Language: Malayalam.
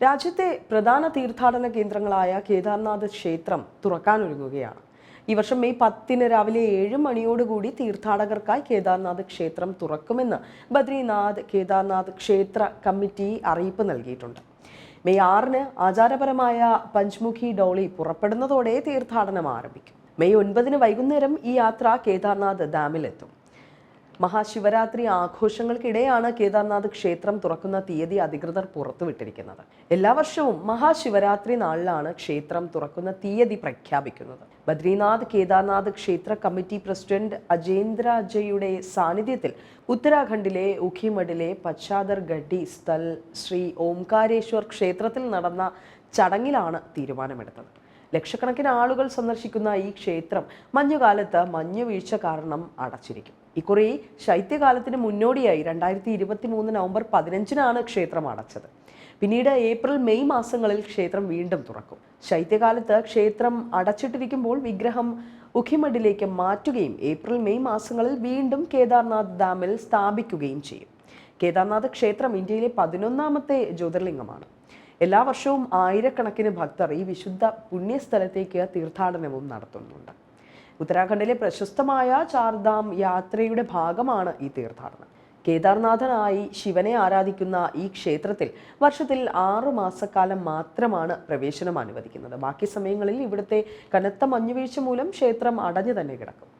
രാജ്യത്തെ പ്രധാന തീർത്ഥാടന കേന്ദ്രങ്ങളായ കേദാർനാഥ് ക്ഷേത്രം തുറക്കാനൊരുങ്ങുകയാണ് ഈ വർഷം മെയ് പത്തിന് രാവിലെ ഏഴ് മണിയോടുകൂടി തീർത്ഥാടകർക്കായി കേദാർനാഥ് ക്ഷേത്രം തുറക്കുമെന്ന് ബദ്രിനാഥ് കേദാർനാഥ് ക്ഷേത്ര കമ്മിറ്റി അറിയിപ്പ് നൽകിയിട്ടുണ്ട്. മെയ് ആറിന് ആചാരപരമായ പഞ്ച്മുഖി ഡോളി പുറപ്പെടുന്നതോടെ തീർത്ഥാടനം ആരംഭിക്കും. മെയ് ഒൻപതിന് വൈകുന്നേരം ഈ യാത്ര കേദാർനാഥ് ഡാമിലെത്തും. മഹാശിവരാത്രി ആഘോഷങ്ങൾക്കിടെയാണ് കേദാർനാഥ് ക്ഷേത്രം തുറക്കുന്ന തീയതി അധികൃതർ പുറത്തുവിട്ടിരിക്കുന്നത്. എല്ലാ വർഷവും മഹാശിവരാത്രി നാളിലാണ് ക്ഷേത്രം തുറക്കുന്ന തീയതി പ്രഖ്യാപിക്കുന്നത്. ബദ്രീനാഥ് കേദാർനാഥ് ക്ഷേത്ര കമ്മിറ്റി പ്രസിഡന്റ് അജേന്ദ്ര അജയുടെ സാന്നിധ്യത്തിൽ ഉത്തരാഖണ്ഡിലെ ഉഖിമഠിലെ പശ്ചാദർ ഗഡി സ്ഥൽ ശ്രീ ഓംകാരേശ്വർ ക്ഷേത്രത്തിൽ നടന്ന ചടങ്ങിലാണ് തീരുമാനമെടുത്തത്. ലക്ഷക്കണക്കിന് ആളുകൾ സന്ദർശിക്കുന്ന ഈ ക്ഷേത്രം മഞ്ഞുകാലത്ത് മഞ്ഞുവീഴ്ച കാരണം അടച്ചിരിക്കും. ഇക്കുറി ശൈത്യകാലത്തിന് മുന്നോടിയായി രണ്ടായിരത്തി ഇരുപത്തി മൂന്ന് നവംബർ പതിനഞ്ചിനാണ് ക്ഷേത്രം അടച്ചത്. പിന്നീട് ഏപ്രിൽ മെയ് മാസങ്ങളിൽ ക്ഷേത്രം വീണ്ടും തുറക്കും. ശൈത്യകാലത്ത് ക്ഷേത്രം അടച്ചിട്ടിരിക്കുമ്പോൾ വിഗ്രഹം ഉഖിമഡിലേക്ക് മാറ്റുകയും ഏപ്രിൽ മെയ് മാസങ്ങളിൽ വീണ്ടും കേദാർനാഥ് ഡാമിൽ സ്ഥാപിക്കുകയും ചെയ്യും. കേദാർനാഥ് ക്ഷേത്രം ഇന്ത്യയിലെ പതിനൊന്നാമത്തെ ജ്യോതിർലിംഗമാണ്. എല്ലാ വർഷവും ആയിരക്കണക്കിന് ഭക്തർ ഈ വിശുദ്ധ പുണ്യസ്ഥലത്തേക്ക് തീർത്ഥാടനവും നടത്തുന്നുണ്ട്. ഉത്തരാഖണ്ഡിലെ പ്രശസ്തമായ ചാർധാം യാത്രയുടെ ഭാഗമാണ് ഈ തീർത്ഥാടനം. കേദാർനാഥനായി ശിവനെ ആരാധിക്കുന്ന ഈ ക്ഷേത്രത്തിൽ വർഷത്തിൽ ആറു മാസക്കാലം മാത്രമാണ് പ്രവേശനം അനുവദിക്കുന്നത്. ബാക്കി സമയങ്ങളിൽ ഇവിടുത്തെ കനത്ത മഞ്ഞുവീഴ്ച മൂലം ക്ഷേത്രം അടഞ്ഞു തന്നെ കിടക്കും.